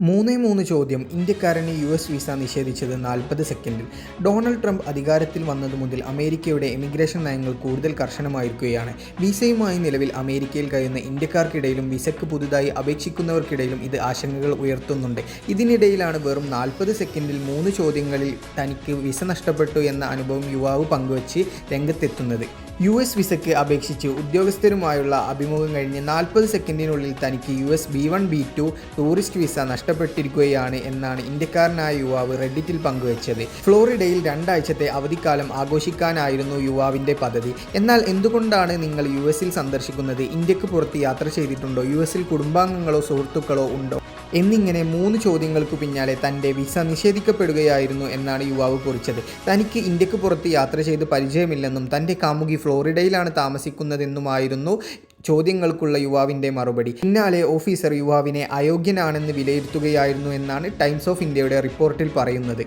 മൂന്ന് മൂന്ന് ചോദ്യം ഇന്ത്യക്കാരന് യു എസ് വിസ നിഷേധിച്ചത് നാൽപ്പത് സെക്കൻഡിൽ. ഡൊണാൾഡ് ട്രംപ് അധികാരത്തിൽ വന്നതു മുതൽ അമേരിക്കയുടെ എമിഗ്രേഷൻ നയങ്ങൾ കൂടുതൽ കർശനമായിരിക്കുകയാണ്. വിസയുമായി നിലവിൽ അമേരിക്കയിൽ കഴിയുന്ന ഇന്ത്യക്കാർക്കിടയിലും വിസയ്ക്ക് പുതുതായി അപേക്ഷിക്കുന്നവർക്കിടയിലും ഇത് ആശങ്കകൾ ഉയർത്തുന്നുണ്ട്. ഇതിനിടയിലാണ് വെറും നാൽപ്പത് സെക്കൻഡിൽ മൂന്ന് ചോദ്യങ്ങളിൽ തനിക്ക് വിസ നഷ്ടപ്പെട്ടു എന്ന അനുഭവം യുവാവ് പങ്കുവച്ച് രംഗത്തെത്തുന്നത്. യു എസ് വിസയ്ക്ക് അപേക്ഷിച്ച് ഉദ്യോഗസ്ഥരുമായുള്ള അഭിമുഖം കഴിഞ്ഞ് നാൽപ്പത് സെക്കൻഡിനുള്ളിൽ തനിക്ക് U S B one B two tourist visa നഷ്ടപ്പെട്ടിരിക്കുകയാണ് എന്നാണ് ഇന്ത്യക്കാരനായ യുവാവ് റെഡിറ്റിൽ പങ്കുവച്ചത്. ഫ്ലോറിഡയിൽ രണ്ടാഴ്ചത്തെ അവധിക്കാലം ആഘോഷിക്കാനായിരുന്നു യുവാവിന്റെ പദ്ധതി. എന്നാൽ എന്തുകൊണ്ടാണ് നിങ്ങൾ യു എസിൽ സന്ദർശിക്കുന്നത്? ഇന്ത്യയ്ക്ക് പുറത്ത് യാത്ര ചെയ്തിട്ടുണ്ടോ? യു എസിൽ കുടുംബാംഗങ്ങളോ സുഹൃത്തുക്കളോ ഉണ്ടോ? എന്നിങ്ങനെ മൂന്ന് ചോദ്യങ്ങൾക്ക് പിന്നാലെ തന്റെ വിസ നിഷേധിക്കപ്പെടുകയായിരുന്നു എന്നാണ് യുവാവ് കുറിച്ചത്. തനിക്ക് ഇന്ത്യയ്ക്ക് പുറത്ത് യാത്ര ചെയ്ത് പരിചയമില്ലെന്നും തന്റെ കാമുകി ഫ്ലോറിഡയിലാണ് താമസിക്കുന്നതെന്നുമായിരുന്നു ചോദ്യങ്ങൾക്കുള്ള യുവാവിന്റെ മറുപടി. പിന്നാലെ ഓഫീസർ യുവാവിനെ അയോഗ്യനാണെന്ന് വിലയിരുത്തുകയായിരുന്നു എന്നാണ് ടൈംസ് ഓഫ് ഇന്ത്യയുടെ റിപ്പോർട്ടിൽ പറയുന്നത്.